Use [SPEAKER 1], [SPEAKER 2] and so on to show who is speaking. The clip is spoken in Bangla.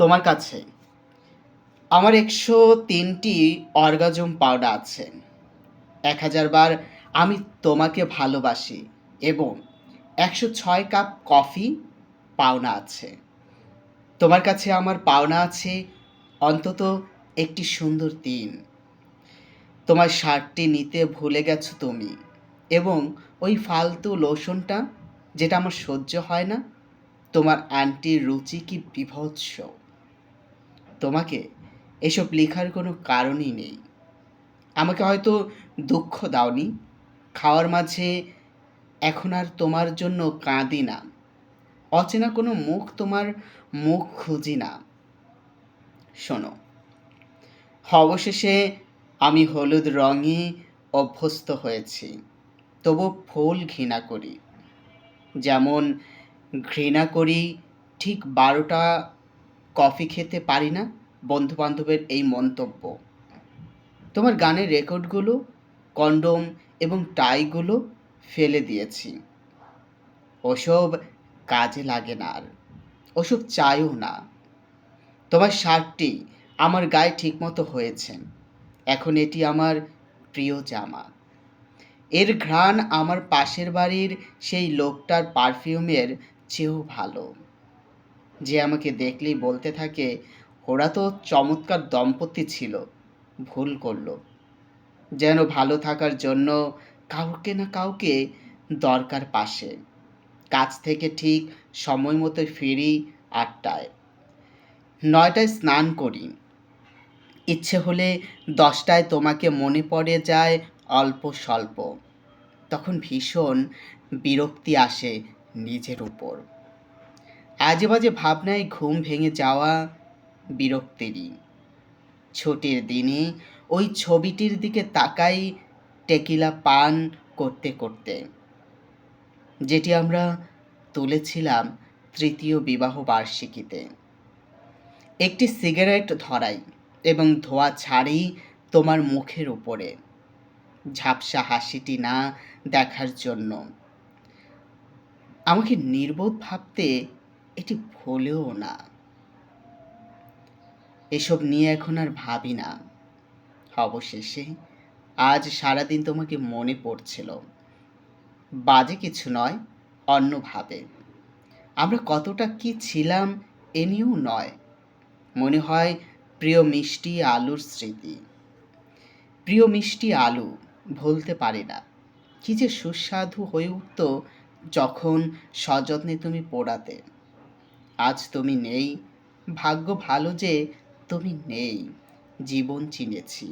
[SPEAKER 1] তোমার কাছে। আমার একশো তিনটি অর্গাজম পাউডা আছে। এক হাজার বার আমি তোমাকে ভালোবাসি এবং একশো ছয় কাপ কফি পাওনা আছে। তোমার কাছে আমার পাওনা আছে অন্তত একটি সুন্দর দিন। তোমার শার্টটি নিতে ভুলে গেছো তুমি এবং ওই ফালতু লোশনটা যেটা আমার সহ্য হয় না, তোমার আন্টির রুচি কি বিভৎস। তোমাকে এসব লেখার কোনো কারণই নেই। আমাকে হয়তো দুঃখ দাওনি। খাওয়ার মাঝে এখন আর তোমার জন্য কাঁদি না। অচেনা কোনো মুখ তোমার মুখ খুঁজি না। শোনো, অবশেষে আমি হলুদ রঙে অভ্যস্ত হয়েছি। তবু ফুল ঘৃণা করি। যেমন ঘৃণা করি ঠিক বারোটা কফি খেতে পারি না বন্ধু বান্ধবের এই মন্তব্য। তোমার গানের রেকর্ডগুলো, কন্ডোম এবং টাইগুলো ফেলে দিয়েছি। ওসব কাজে লাগে না আর। ওসব চাইও না। তোমার শার্টটি আমার গায়ে ঠিকমতো হয়েছে। এখন এটি আমার প্রিয় জামা। এর ঘ্রাণ আমার পাশের বাড়ির সেই লোকটার পারফিউমের চেয়েও ভালো। যে আমাকে দেখলেই বলতে থাকে, ওরা তো চমৎকার দম্পতি ছিল, ভুল করল। যেন ভালো থাকার জন্য কাউকে না কাউকে দরকার পাশে। কাজ থেকে ঠিক সময় মতো ফিরি আটটায়। নয়টায় স্নান করি। ইচ্ছে হলে দশটায় তোমাকে মনে পড়ে যায় অল্প স্বল্প। তখন ভীষণ বিরক্তি আসে নিজের উপর। আজে বাজে ভাবনায় ঘুম ভেঙে যাওয়া বিরক্তিরই ছুটির দিনে ওই ছবিটির দিকে তাকাই টেকিলা পান করতে করতে, যেটি আমরা তুলেছিলাম তৃতীয় বিবাহ বার্ষিকীতে। একটি সিগারেট ধরাই এবং ধোয়া ছাড়ি তোমার মুখের উপরে। ঝাপসা হাসিটি না দেখার জন্য। আমাকে নির্বোধ ভাবতে এটি ভুলেও না। এসব নিয়ে এখন আর ভাবি না। অবশেষে আজ সারাদিন তোমাকে মনে পড়ছিল। বাজে কিছু নয়, অন্যভাবে। আমরা কতটা কি ছিলাম এ নিয়েও নয়। মনে হয় প্রিয় মিষ্টি আলুর স্মৃতি। প্রিয় মিষ্টি আলু, ভুলতে পারি না। কি যে সুস্বাদু হয়ে উঠত যখন সযত্নে তুমি পোড়াতে। আজ তুমি নেই। ভাগ্য ভালো যে তুমি নেই। জীবন চিনেছি।